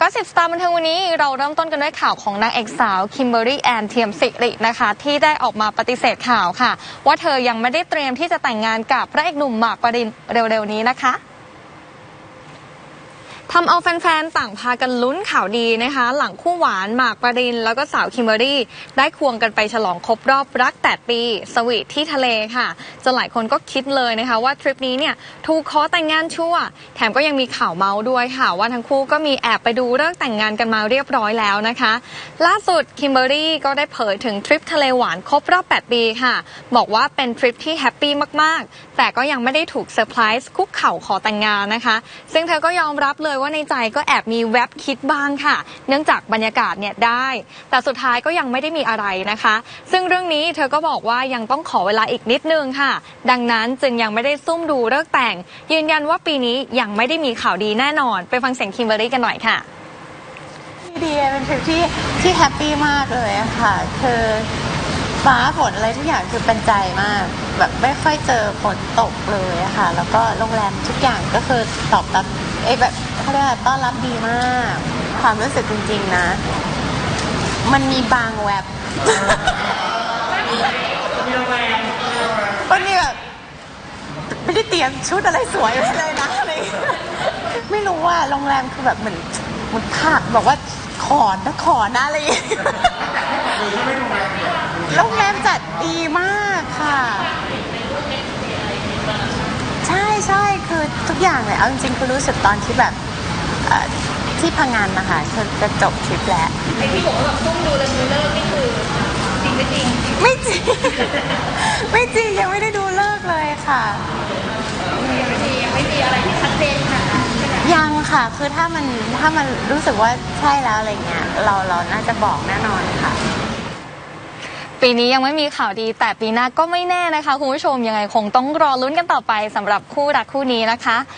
ก็สิบสตาร์บันเทิงวันนี้เราเริ่มต้นกันด้วยข่าวของนางเอกสาวคิมเบอรี่แอนเทียมสิรินะคะ ที่ได้ออกมาปฏิเสธข่าวค่ะ ว่าเธอยังไม่ได้เตรียมที่จะแต่งงานกับพระเอกหนุ่มหมากปรินเร็วๆนี้นะคะ ทำเอาแฟนๆ ต่างพากันลุ้นข่าวดีนะคะ หลังคู่หวานหมากปริน แล้วก็สาวคิมเบอรี่ ได้ควงกันไปฉลองครบรอบรัก 8 ปี สวีทที่ทะเลค่ะจนหลายคนก็คิดเลยนะคะ ว่าทริปนี้เนี่ยถูกขอแต่งงานชั่ว แถมก็ยังมีข่าวเมาส์ด้วยค่ะ ว่าทั้งคู่ก็มีแอบไปดูเลิกษ์แต่งงานกันมาเรียบร้อยแล้วนะคะ ล่าสุดคิมเบอรี่ก็ได้เผยถึงทริปทะเลหวานครบรอบ 8 ปีค่ะ บอกว่าเป็นทริปที่แฮปปี้มากๆ แต่ก็ยังไม่ได้ถูกเซอร์ไพรส์คุกเข่าขอแต่งงานนะคะ ซึ่งเธอก็ยอมรับเลยว่าในใจก็แอบมีแวบคิดบ้างค่ะ เนื่องจากบรรยากาศเนี่ยได้ แต่สุดท้ายก็ยังไม่ได้มีอะไรนะคะ ซึ่งเรื่องนี้เธอก็บอกว่ายังต้องขอเวลาอีกนิดนึงค่ะ ดังนั้นจึงยังไม่ได้ซุ่มดูเลิกแต่ง ยืนยันว่าปีนี้ยังไม่ได้มีข่าวดีแน่นอน ไปฟังเสียงคิมเบอรี่กันหน่อยค่ะดีเป็นทริปที่ที่แฮปปี้มากเลยค่ะ คือฟ้าฝนอะไรทุกอย่างคือเป็นใจมาก แบบไม่ค่อยเจอฝนตกเลยค่ะ แล้วก็โรงแรมทุกอย่างก็คือตอบรับ เอ้ยแบบเขาเรียกว่าต้อนรับดีมาก ความรู้สึกจริงๆนะ มันมีบางแวบมันมีแบบไม่ได้เตรียมชุดอะไรสวยไว้เลยนะอะไรอย่างเงี้ยไม่รู้ว่าโรงแรมคือแบบเหมือนเหมือนขาดบอกว่าขอนะขอนะอะไรอย่างเงี้ยโรงแรมจัดดีมากค่ะ ใช่ใช่คือทุก อย่างเลย เอาจริงๆคือรู้สึกตอนที่แบบเอ่อที่พังงานนะคะคือจะจบทริปแล้ว ไอ้ที่บอกว่าแบบซุ่มดูเลยดูเลิกนี่คือจริงไม่จริงไม่จริง ไม่จริงยังไม่ได้ดูเลิกษ์เลยค่ะ ยังไม่มียังไม่มีอะไรที่ชัดเจนขนาดนั้นใช่ไหมยังค่ะ คือถ้ามันถ้ามันรู้สึกว่าใช่แล้วอะไรเงี้ย เราเราน่าจะบอกแน่นอนค่ะ ปีนี้ยังไม่มีข่าวดี แต่ปีหน้าก็ไม่แน่นะคะคุณผู้ชมยังไงคงต้องรอลุ้นกันต่อไปสำหรับคู่รักคู่นี้นะคะ